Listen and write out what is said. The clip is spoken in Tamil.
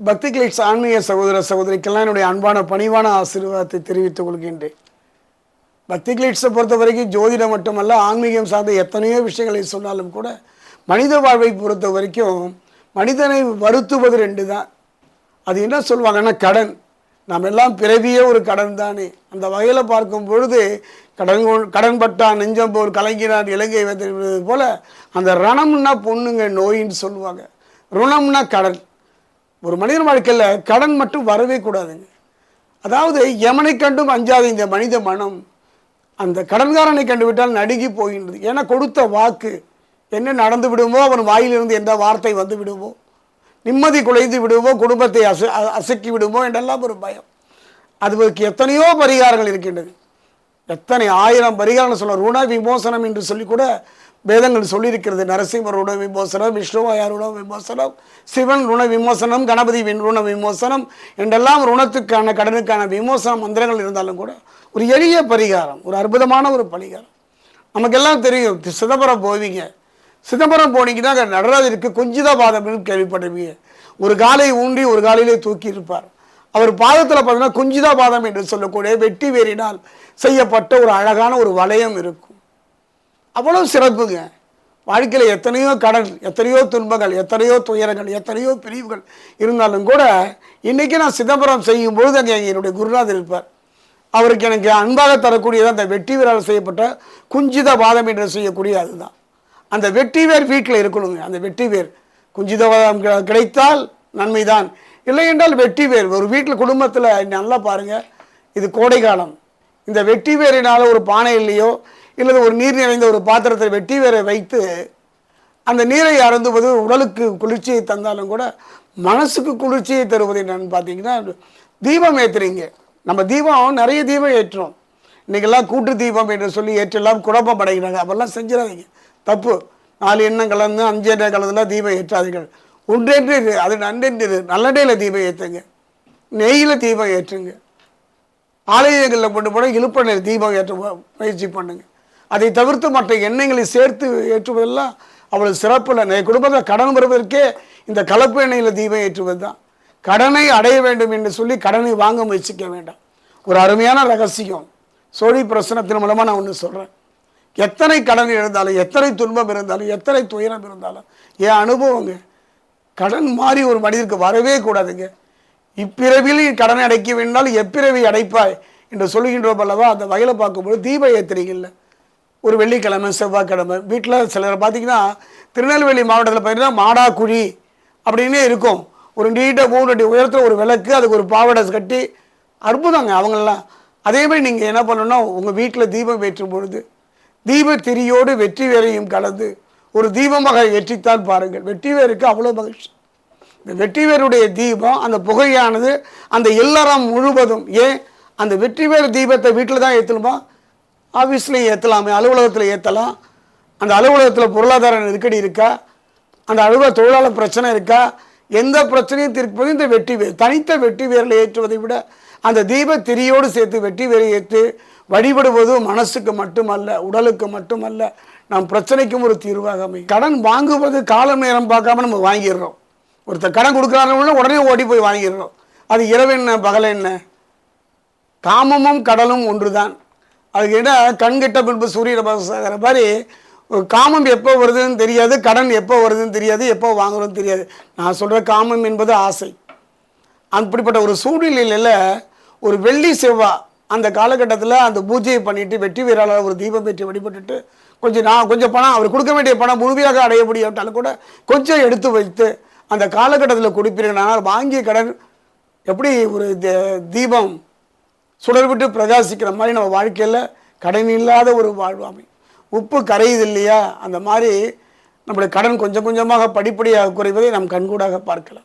பக்தி ஆன்மீக சகோதர சகோதரிக்கெல்லாம் என்னுடைய அன்பான பணிவான ஆசீர்வாதத்தை தெரிவித்துக் கொள்கின்றேன். பக்தி கிளிட்ஸை பொறுத்த வரைக்கும் ஜோதிடம் மட்டுமல்ல ஆன்மீகம் சார்ந்த எத்தனையோ விஷயங்களை சொன்னாலும் கூட மனித வாழ்வை பொறுத்த வரைக்கும் மனிதனை வருத்துவது ரெண்டு தான். அது என்ன சொல்லுவாங்கன்னா கடன். நாம் எல்லாம் பிறவியே ஒரு கடன் தானே. அந்த வகையில் பார்க்கும் பொழுது கடன் கடன்பட்டான் நெஞ்சம் போல் கலங்கினான் இலங்கை வைத்திருப்பது போல் அந்த ரணம்னா பொண்ணுங்க நோயின்னு சொல்லுவாங்க. ருணம்னா கடன். ஒரு மனிதன் வாழ்க்கையில் கடன் மட்டும் வரவே கூடாதுங்க. அதாவது எமனை கண்டும் அஞ்சாத இந்த மனித மனம். அந்த கடன்காரனை கண்டுவிட்டால் நடுங்கி போகின்றது. ஏன்னா கொடுத்த வாக்கு என்ன நடந்து விடுமோ அவன் வாயிலிருந்து எந்த வார்த்தை வந்து விடுமோ நிம்மதி குலைந்து விடுமோ குடும்பத்தை அசை அ- அசக்கி விடுமோ என்றெல்லாம் ஒரு பயம். அதுக்கு எத்தனையோ பரிகாரங்கள் இருக்கின்றது. எத்தனை ஆயிரம் பரிகாரம் சொல்ல ருண விமோசனம் என்று சொல்லி கூட வேதங்கள் சொல்லியிருக்கிறது. நரசிம்மர் ருண விமோசனம் விஷ்ணுவாயார் உண விமோசனம் சிவன் ருண விமோசனம் கணபதி வின் ருண விமோசனம் என்றெல்லாம் ருணத்துக்கான கடனுக்கான விமோசன மந்திரங்கள் இருந்தாலும் கூட ஒரு எளிய பரிகாரம் ஒரு அற்புதமான ஒரு பரிகாரம். நமக்கெல்லாம் தெரியும் சிதம்பரம் போவீங்க. சிதம்பரம் போனீங்கன்னா அங்கே நடராஜருக்கு குஞ்சிதா பாதம்னு கேள்விப்படுவீங்க ஒரு காலை ஊன்றி ஒரு காலையிலே தூக்கி இருப்பார் அவர் பாதத்தில் பார்த்தீங்கன்னா குஞ்சிதா பாதம் என்று சொல்லக்கூடிய வெட்டி வேறினால் செய்யப்பட்ட ஒரு அழகான ஒரு வளையம் இருக்கும். அவ்வளோ சிறப்புங்க. வாழ்க்கையில் எத்தனையோ கடன் எத்தனையோ துன்பங்கள் எத்தனையோ துயரங்கள் எத்தனையோ பிரிவுகள் இருந்தாலும் கூட இன்னைக்கு நான் சிதம்பரம் செய்யும் பொழுது அங்கே என்னுடைய குருநாதர் இருப்பார். அவருக்கு எனக்கு அன்பாக தரக்கூடியது அந்த வெட்டி வீரால் செய்யப்பட்ட குஞ்சித வாதம் என்று செய்யக்கூடிய அதுதான். அந்த வெட்டி வேர் வீட்டில் இருக்கணுங்க. அந்த வெட்டி வேர் குஞ்சித வாதம் கிடைத்தால் நன்மைதான். இல்லை என்றால் வெட்டி வேர் ஒரு வீட்டில் குடும்பத்தில் நல்லா பாருங்க இது கோடை காலம் இந்த வெட்டி வேரினால ஒரு பானையிலேயோ இல்லது ஒரு நீர் நிறைந்த ஒரு பாத்திரத்தில் வெட்டி வேற வைத்து அந்த நீரை அருந்துவது உடலுக்கு குளிர்ச்சியை தந்தாலும் கூட மனசுக்கு குளிர்ச்சியை தருவது என்னன்னு பார்த்தீங்கன்னா தீபம் ஏற்றுறீங்க நம்ம தீபம் நிறைய தீபம் ஏற்றுறோம். இன்னைக்கெல்லாம் கூட்டு தீபம் என்று சொல்லி ஏற்றெல்லாம் குழப்பம் அடைகிறாங்க. அப்பெல்லாம் செஞ்சிடாதீங்க. தப்பு. நாலு எண்ணம் கலந்து அஞ்சு எண்ணம் கலந்துலாம் தீபம் ஏற்றாதீர்கள். ஒன்றென்று அது நன்றென்று நல்லடையில் தீபம் ஏற்றுங்க நெய்யில் தீபம் ஏற்றுங்க. ஆலயங்களில் கொண்டு போனால் இழுப்பெண்ணெய் தீபம் ஏற்ற முயற்சி பண்ணுங்க. அதை தவிர்த்து மற்ற எண்ணெய்களை சேர்த்து ஏற்றுவதெல்லாம் அவ்வளவு சிறப்பில்லை. என் நிறைய குடும்பத்தில் கடன் வருவதற்கே இந்த கலப்பு எண்ணெயில் தீபம் ஏற்றுவது தான் கடனை அடைய வேண்டும் என்று சொல்லி கடனை வாங்க முயற்சிக்க வேண்டாம். ஒரு அருமையான ரகசியம். சோழி பிரசனத்தின் மூலமாக நான் ஒன்று சொல்கிறேன் எத்தனை கடன் இருந்தாலும் எத்தனை துன்பம் இருந்தாலும் எத்தனை துயரம் இருந்தாலும் என் அனுபவங்க கடன் மாறி ஒரு மனிதருக்கு வரவே கூடாதுங்க. இப்பிறவியில் கடனை அடைக்க வேண்டாலும் எப்பிறவி அடைப்பாய் என்று சொல்லுகின்றோம் அல்லவா? அந்த வகையில் பார்க்கும்போது தீப இல்லை ஒரு வெள்ளிக்கிழமை செவ்வாய்க்கிழமை. வீட்டில் சிலர் பார்த்தீங்கன்னா திருநெல்வேலி மாவட்டத்தில் பார்த்தீங்கன்னா மாடாக்குழி அப்படின்னே இருக்கும். ஒரு நீட்ட மூணு அடி உயரத்தில் ஒரு விளக்கு அதுக்கு ஒரு பாவாடை கட்டி அற்புதங்க அவங்களெல்லாம் அதே மாதிரி நீங்கள் என்ன பண்ணணும்னா உங்கள் வீட்டில் தீபம் ஏற்றும் பொழுது தீப திரியோடு வெற்றி வேரையும் கலந்து ஒரு தீபமாக ஏற்றித்தான் பாருங்கள். வெற்றி வேருக்கு அவ்வளோ மகிழ்ச்சி. இந்த வெற்றிவேருடைய தீபம் அந்த புகையானது அந்த இல்லறம் முழுவதும் ஏன்? அந்த வெற்றிவேறு தீபத்தை வீட்டில் தான் ஏற்றணுமா ஆஃபீஸ்லேயும் ஏற்றலாமே அலுவலகத்தில் ஏற்றலாம் அந்த அலுவலகத்தில் பொருளாதார நெருக்கடி இருக்கா? அந்த அலுவலக தொழிலாளர் பிரச்சனை இருக்கா? எந்த பிரச்சனையும் தீர்ப்பது இந்த வெட்டி வேர் தனித்த வெட்டி வேரில் ஏற்றுவதை விட அந்த தீப திரியோடு சேர்த்து வெட்டி வேரை ஏற்று வழிபடுவது மனசுக்கு மட்டுமல்ல உடலுக்கு மட்டுமல்ல நம் பிரச்சனைக்கும் ஒரு தீர்வாக அமையும். கடன் வாங்குவது காலம் நேரம் பார்க்காம நம்ம வாங்கிடுறோம். ஒருத்தர் கடன் கொடுக்குறாருன்னா உடனே ஓடி போய் வாங்கிடுறோம். அது இரவு என்ன பகல் என்ன? காமமும் கடலும் ஒன்றுதான். அதுக்கு என்ன கண்கிட்ட பின்பு சூரிய நமஸ்கார மாதிரி ஒரு காமம் எப்போ வருதுன்னு தெரியாது கடன் எப்போ வருதுன்னு தெரியாது எப்போ வாங்குறதுன்னு தெரியாது. நான் சொல்கிற காமம் என்பது ஆசை. அப்படிப்பட்ட ஒரு சூழ்நிலையில் ஒரு வெள்ளி செவ்வாய் அந்த காலகட்டத்தில் அந்த பூஜையை பண்ணிட்டு வெற்றி வீராளர் ஒரு தீபம் பெற்று வழிபட்டுட்டு கொஞ்சம் நான் கொஞ்சம் பணம் அவர் கொடுக்க வேண்டிய பணம் முழுமையாக அடைய முடியாவிட்டாலும் கூட கொஞ்சம் எடுத்து வைத்து அந்த காலகட்டத்தில் கொடுப்பீர்கள். ஆனால் வாங்கிய கடன் எப்படி ஒரு தீபம் சுடர் விட்டு பிரகாசிக்கிற மாதிரி நம்ம வாழ்க்கையில் கடன் இல்லாத ஒரு வாழ்வாமை. உப்பு கரையுது இல்லையா? அந்த மாதிரி நம்முடைய கடன் கொஞ்சம் கொஞ்சமாக படிப்படியாக குறைவதை நாம் கண்கூடாக பார்க்கலாம்.